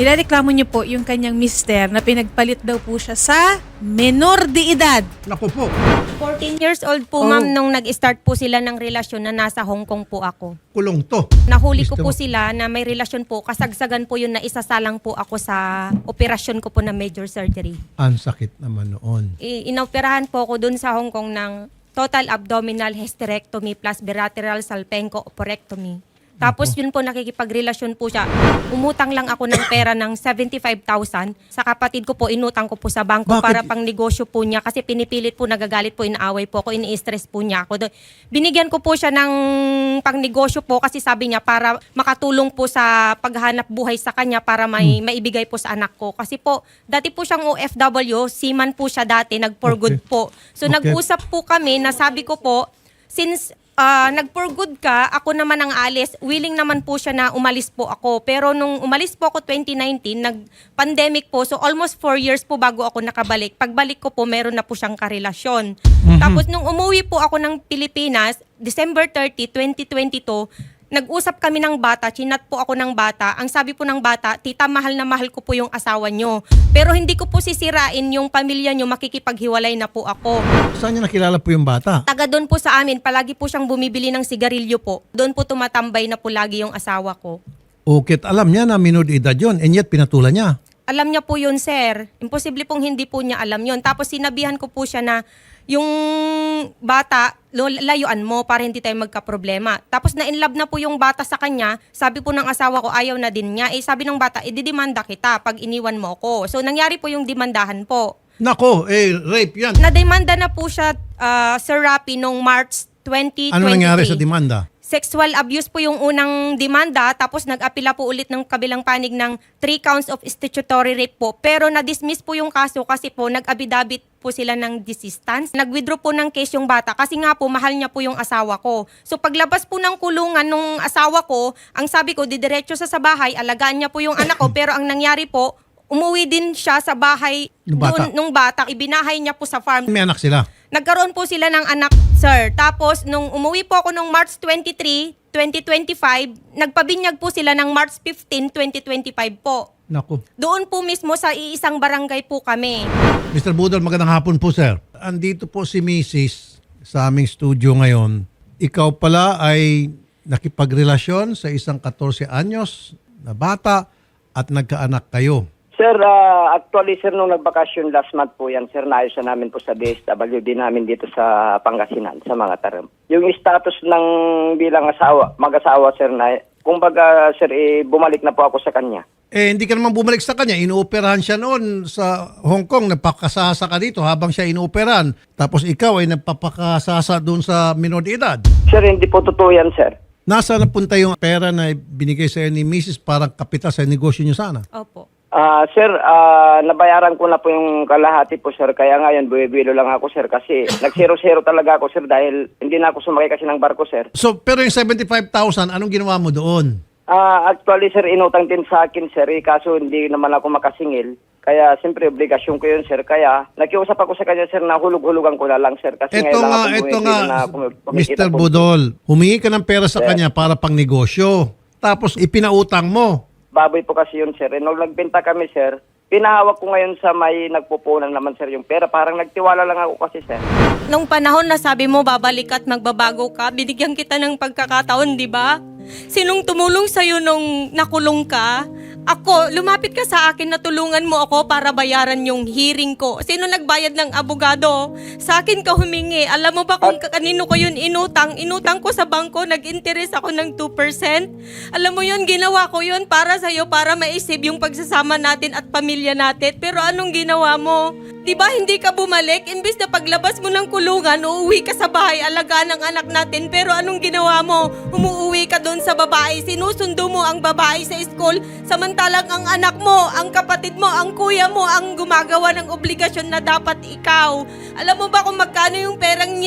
Nilareklamo niyo po yung kanyang mister na pinagpalit daw po siya sa menor de edad. Naku po, 14 years old po Oh. ma'am nung nag-start po sila ng relasyon na nasa Hong Kong po ako. kulong to. Nahuli ko po mo. sila na may relasyon po. Kasagsagan po yun na isasalang po ako sa operasyon ko po na major surgery. Ang sakit naman noon. I- inoperahan po ako dun sa Hong Kong ng total abdominal hysterectomy plus bilateral salpenco operectomy. Tapos yun po nakikipagrelasyon po siya. Umutang lang ako ng pera ng 75,000 sa kapatid ko po, inutang ko po sa bangko Bakit? para pang negosyo po niya kasi pinipilit po, nagagalit po, inaaway po ako, ini-stress po niya ako. Binigyan ko po siya ng pang negosyo po kasi sabi niya para makatulong po sa paghanap buhay sa kanya para may maibigay po sa anak ko. Kasi po, dati po siyang OFW, seaman po siya dati, nag-for good po. So Okay. nag-usap po kami na sabi ko po, since ah, nag-for good ka, ako naman ang alis, willing naman po siya na umalis po ako. Pero nung umalis po ako 2019, nag-pandemic po, so almost 4 years po bago ako nakabalik. Pagbalik ko po, meron na po siyang karelasyon. Tapos nung umuwi po ako ng Pilipinas, December 30, 2022, nag-usap kami ng bata, chinat po ako ng bata. Ang sabi po ng bata, tita, mahal na mahal ko po yung asawa nyo. Pero hindi ko po sisirain yung pamilya nyo, makikipaghiwalay na po ako. Saan niya nakilala po yung bata? Taga doon po sa amin, palagi po siyang bumibili ng sigarilyo po. Doon po tumatambay na po lagi yung asawa ko. Okay, alam niya na minor de edad yun and yet pinatulan niya. Alam niya po yun, sir. Imposible pong hindi po niya alam yun. Tapos sinabihan ko po siya na yung bata, layuan mo para hindi tayo magka-problema. Tapos na-inlove na po yung bata sa kanya. Sabi po ng asawa ko, ayaw na din niya. Eh sabi ng bata, ididimanda kita pag iniwan mo ako. So nangyari po yung demandahan po. Nako, eh, rape yan. Na-demanda na po siya, ah, Sir Rapi, nung March 2023. Ano nangyari sa demanda? Sexual abuse po yung unang demanda tapos nag-apila po ulit ng kabilang panig ng three counts of statutory rape po. Pero na-dismiss po yung kaso kasi po nag-abidabit po sila ng desistance. Nag-withdraw po ng case yung bata kasi nga po mahal niya po yung asawa ko. So paglabas po ng kulungan nung asawa ko, ang sabi ko didiretso sa sa bahay, alagaan niya po yung anak ko pero ang nangyari po, umuwi din siya sa bahay Nung bata. doon nung bata, ibinahay niya po sa farm. May anak sila. Nagkaroon po sila ng anak, sir. Tapos, nung umuwi po ako nung March 23, 2025, nagpabinyag po sila ng March 15, 2025 po. Nako. Doon po mismo sa iisang barangay po kami. Mr. Budol, magandang hapon po, sir. Andito po si Mrs. sa aming studio ngayon. Ikaw pala ay nakipagrelasyon sa isang 14 anyos na bata at nagkaanak kayo. Sir, ah, actually sir, nung nagbakasyon last month po yan, sir, naayos na namin po sa DSWD namin dito sa Pangasinan, sa mga taram. Yung status ng bilang asawa, mag-asawa sir, na, kumbaga sir, eh, bumalik na po ako sa kanya. Eh, hindi ka naman bumalik sa kanya. Inuoperahan siya noon sa Hong Kong. Nagpakasasa ka dito habang siya inuoperahan. Tapos ikaw ay nagpapakasasa doon sa minor de edad. Sir, hindi po totoo yan, sir. Nasaan napunta yung pera na binigay sa ni Mrs. para kapital sa negosyo niyo sana? Opo. Ah, sir, ah, nabayaran ko na po yung kalahati po, sir. Kaya ngayon, buwibilo lang ako, sir. Kasi nag-zero-zero talaga ako, sir, dahil hindi na ako sumakay kasi ng barko, sir. So, pero yung 75,000, anong ginawa mo doon? Ah, actually sir, inutang din sa akin sir, eh, kaso hindi naman ako makasingil. Kaya siyempre obligasyon ko yun sir. Kaya nakiusap ako sa kanya sir na hulog-hulugan ko na lang sir. Kasi Ito ngayon lang nga, ako ito bumibili nga, na kumi- kumikita Mr. po. Budol, humingi ka ng pera sa kanya para pang negosyo. Tapos ipinautang mo. Baboy po kasi yun sir. Eh, nung nagbenta kami sir, pinahawak ko ngayon sa may nagpupunan naman sir yung pera. Parang nagtiwala lang ako kasi sir. Nung panahon na sabi mo babalik at magbabago ka, binigyan kita ng pagkakataon, di ba? Sinong tumulong sa'yo nung nakulong ka? Ako, lumapit ka sa akin na tulungan mo ako para bayaran yung hearing ko. Sino nagbayad ng abogado? Sa akin ka humingi. Alam mo ba kung kanino ko yun inutang? Inutang ko sa bangko, nag-interest ako ng 2%. Alam mo yun, ginawa ko yun para sa'yo, para maisip yung pagsasama natin at pamilya natin. Pero anong ginawa mo? Di ba hindi ka bumalik? Imbis na paglabas mo ng kulungan, uuwi ka sa bahay, alagaan ng anak natin. Pero anong ginawa mo? Umuuwi ka doon sa babae, sinusundo mo ang babae sa school, samantalang ang anak mo, ang kapatid mo, ang kuya mo, ang gumagawa ng obligasyon na dapat ikaw. Alam mo ba kung magkano yung perang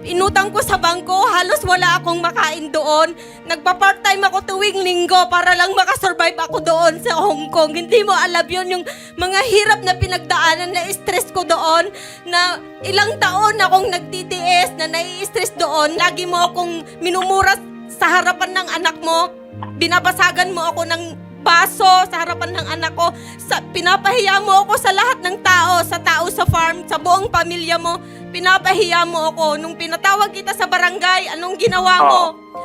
inutang ko sa bangko? Halos wala akong makain doon. Nagpa-part-time ako tuwing linggo para lang makasurvive ako doon sa Hong Kong. Hindi mo alam yun yung mga hirap na pinagdaanan na stress ko doon na ilang taon akong nagtitiis na nai-stress doon. Lagi mo akong minumura sa harapan ng anak mo. Binabasagan mo ako ng baso sa harapan ng anak ko. Sa, pinapahiya mo ako sa lahat ng tao, sa tao sa farm, sa buong pamilya mo. Pinapahiya mo ako. Nung pinatawag kita sa barangay, anong ginawa mo?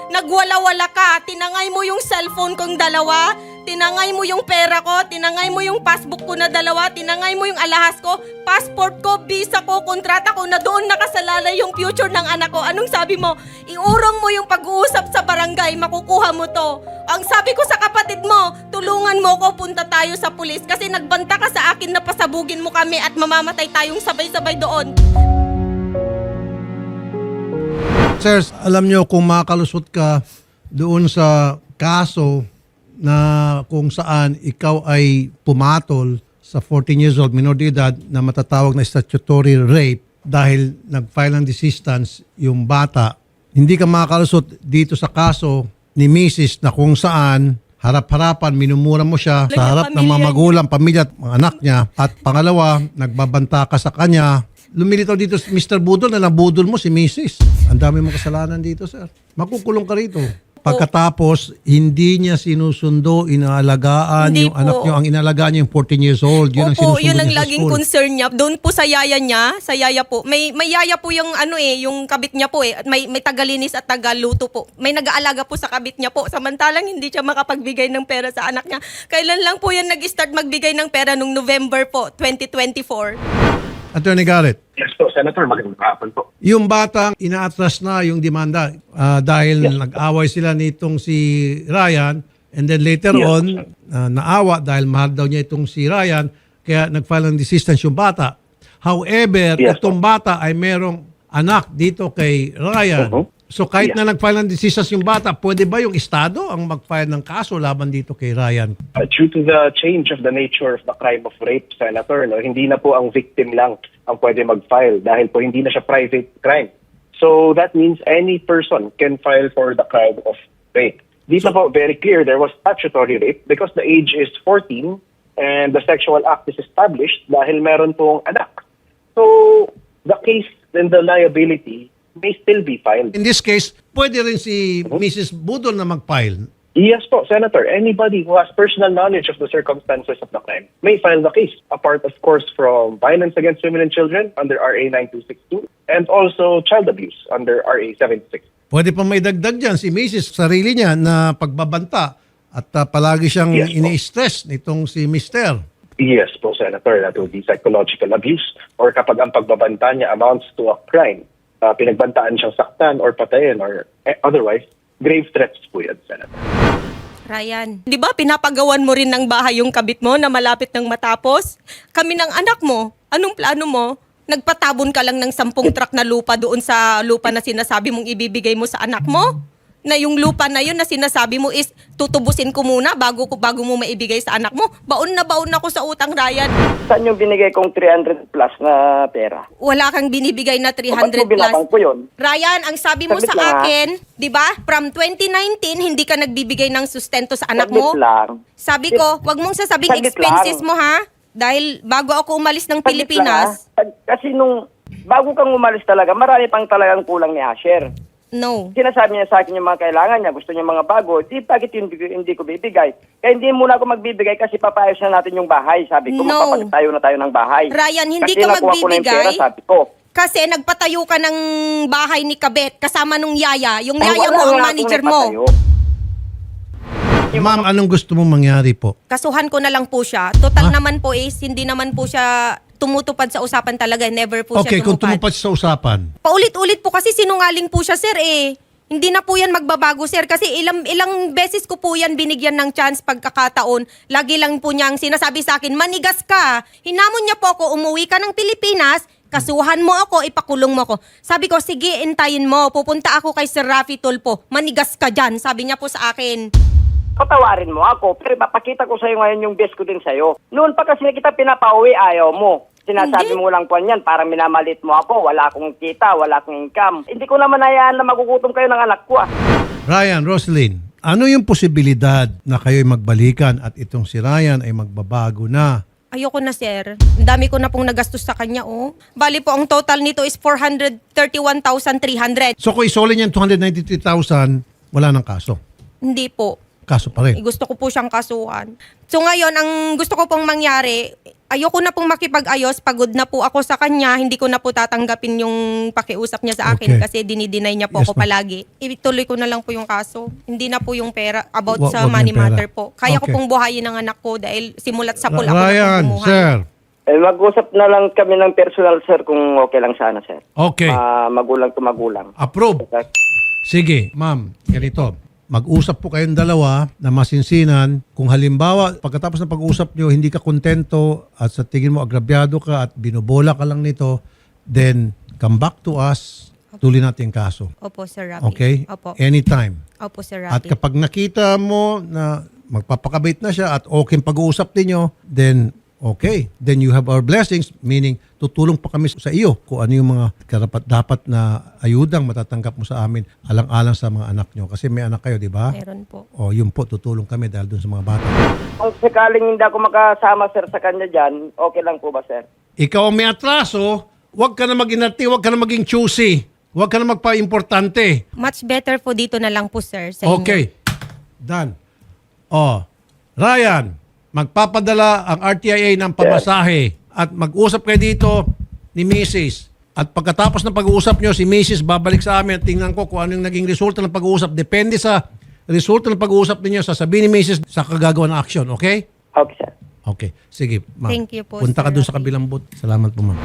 Nagwala-wala ka. Tinangay mo yung cellphone kong dalawa. Tinangay mo yung pera ko. Tinangay mo yung passbook ko na dalawa. Tinangay mo yung alahas ko. Passport ko, visa ko, kontrata ko na doon nakasalalay yung future ng anak ko. Anong sabi mo? Iurong mo yung pag-uusap sa barangay. Makukuha mo to. Ang sabi ko sa kapatid mo, tulungan mo ko, punta tayo sa pulis. Kasi nagbanta ka sa akin na pasabugin mo kami at mamamatay tayong sabay-sabay doon. Sirs, alam nyo kung makalusot ka doon sa kaso na kung saan ikaw ay pumatol sa 14 years old minor de edad na matatawag na statutory rape dahil nag-file ng desistance yung bata, hindi ka makakalusot dito sa kaso ni Mrs. na kung saan harap-harapan, minumura mo siya sa harap ng mga magulang, pamilya at mga anak niya. At pangalawa, nagbabanta ka sa kanya. Lumilitaw dito si Mr. Budol na nabudol mo si Mrs. Ang dami mong kasalanan dito, sir. Makukulong ka rito. Pagkatapos, hindi niya sinusundo, inaalagaan Hindi yung anak po. niyo. Ang inaalagaan niya yung 14 years old. Yun ang Opo, sinusundo yun ang niya sa laging school. concern niya. Doon po sa yaya niya, sa yaya po. May may yaya po yung ano eh, yung kabit niya po eh. At may may tagalinis at tagaluto po. May nag-aalaga po sa kabit niya po. Samantalang hindi siya makapagbigay ng pera sa anak niya. Kailan lang po yan nag-start magbigay ng pera nung November po, 2024. Attorney Garrett, Yes po, Senator. Magandang hapon po. yung batang inaatras na yung demanda ah, dahil nag-away sila nitong si Ryan and then later Yes, on ah, naawa dahil mahal daw niya itong si Ryan kaya nag-file ng desistance yung bata. However, Yes, itong bata ay merong anak dito kay Ryan. Mhm. So kahit Yes. na nag-file ng desistance yung bata, pwede ba yung Estado ang mag-file ng kaso laban dito kay Ryan? Uh, due to the change of the nature of the crime of rape, Senator, no, hindi na po ang victim lang ang pwede mag-file dahil po hindi na siya private crime. So that means any person can file for the crime of rape. Dito po, very clear, there was statutory rape because the age is 14 and the sexual act is established dahil meron pong anak. So the case and the liability may still be filed. In this case, pwede rin si Mrs. Budol na mag-file. Yes po, Senator. Anybody who has personal knowledge of the circumstances of the crime may file the case. Apart, of course, from violence against women and children under RA 9262 and also child abuse under RA 76. Pwede pa may dagdag dyan si Mrs. sarili niya na pagbabanta at ah, palagi siyang Yes, po. ini-stress nitong si Mr. Yes po, Senator. That would be psychological abuse or kapag ang pagbabanta niya amounts to a crime, uh, pinagbantaan siyang saktan or patayin or eh, otherwise, grave threats po yan, Senator. Ryan, di ba pinapagawan mo rin ng bahay yung kabit mo na malapit ng matapos? Kami ng anak mo, anong plano mo? Nagpatabon ka lang ng sampung truck na lupa doon sa lupa na sinasabi mong ibibigay mo sa anak mo? Na yung lupa na yun na sinasabi mo is tutubusin ko muna bago ko bago mo maibigay sa anak mo. Baon na baon ako sa utang, Ryan. Saan yung binigay kong 300 plus na pera? Wala kang binibigay na Ba't 300 mo plus. ko yun? Ryan, ang sabi mo Saglit sa lang, ha? akin, 'di ba? From 2019 hindi ka nagbibigay ng sustento sa anak Saglit mo. lang. Sabi ko, wag mong sasabing Saglit expenses lang. mo ha. Dahil bago ako umalis ng Saglit Pilipinas, lang, ah. Kasi nung bago kang umalis talaga, marami pang talagang kulang ni Asher. No. Sinasabi niya sa akin yung mga kailangan niya, gusto niya mga bago, di bakit hindi, hindi ko bibigay? Kaya hindi muna ako magbibigay kasi papayos na natin yung bahay. Sabi ko, No. mapapalit tayo na tayo ng bahay. Ryan, hindi kasi ka nakuha ko na yung magbibigay? pera, sabi ko. Kasi nagpatayo ka ng bahay ni Kabet kasama nung yaya. Yung Ay, yaya wala mo ang nga manager mo. ipatayo. Ma'am, anong gusto mong mangyari po? Kasuhan ko na lang po siya. Total Ha? naman po is hindi naman po siya tumutupad sa usapan talaga. Never po Okay, siya kung tumupad. tumupad siya sa usapan. Paulit-ulit po kasi sinungaling po siya, sir eh. Hindi na po yan magbabago, sir. Kasi ilang, ilang beses ko po yan binigyan ng chance pagkakataon. Lagi lang po niyang sinasabi sa akin, manigas ka. Hinamon niya po ako, umuwi ka ng Pilipinas, kasuhan mo ako, ipakulong mo ako. Sabi ko, sige, intayin mo. Pupunta ako kay Sir Rafi Tulpo. Manigas ka dyan. Sabi niya po sa akin. Patawarin mo ako, pero mapakita ko sa'yo ngayon yung best ko din sa'yo. Noon pa kasi kita pinapauwi, ayaw mo. Sinasabi Hindi. mo lang po yan, parang minamalit mo ako, wala akong kita, wala akong income. Hindi ko naman hayaan na magugutom kayo ng anak ko ah. Ryan, Roslyn, ano yung posibilidad na kayo'y magbalikan at itong si Ryan ay magbabago na? Ayoko na, sir. Ang dami ko na pong nagastos sa kanya, oh. Bali po, ang total nito is 431,300. So kung isole niyan 293,000, wala ng kaso. Hindi po. kaso pa rin. Gusto ko po siyang kasuhan. So ngayon, ang gusto ko pong mangyari, ayoko na pong makipag-ayos, pagod na po ako sa kanya, hindi ko na po tatanggapin yung pakiusap niya sa akin Okay. kasi dinideny niya po Yes, ako ma'am. palagi. Ituloy ko na lang po yung kaso. Hindi na po yung pera about Wa- sa wag money yung pera. matter po. Kaya ko Okay. pong buhayin ang anak ko dahil simulat sa pula ako na Ryan, pong bumuhay. sir. Eh, mag-usap na lang kami ng personal, sir, kung okay lang sana, sir. Okay. Ah, magulang to magulang. Approve. Sige, ma'am, ganito. Mag-usap po kayong dalawa na masinsinan. Kung halimbawa, pagkatapos ng pag-usap nyo, hindi ka kontento at sa tingin mo agrabyado ka at binubola ka lang nito, then come back to us, tuloy natin yung kaso. Opo, Sir Rafi. Okay? Opo. Anytime. Opo, Sir At Rafi. kapag nakita mo na magpapakabait na siya at okay ang pag-uusap ninyo, then okay. Then you have our blessings, meaning tutulong pa kami sa iyo kung ano yung mga karapat dapat na ayudang matatanggap mo sa amin alang-alang sa mga anak nyo. Kasi may anak kayo, di ba? Meron po. O yun po, tutulong kami dahil dun sa mga bata. Kung sakaling hindi ako makasama, sir, sa kanya dyan, okay lang po ba, sir? Ikaw ang may atraso, huwag ka na mag-inati, huwag ka na maging choosy. Huwag ka na magpa-importante. Much better po dito na lang po, sir, sa inyo. Okay. Done. Oh, Ryan, magpapadala ang RTIA ng pamasahe at mag-usap kayo dito ni Mrs. At pagkatapos ng pag-uusap nyo, si Mrs. babalik sa amin at tingnan ko kung ano yung naging resulta ng pag-uusap. Depende sa resulta ng pag-uusap ninyo, sasabihin ni Mrs. sa kagagawa ng action, okay? Okay, sir. Okay. Sige, ma'am. Thank you po, Punta ka Sir dun sa kabilang booth. Salamat po, ma'am.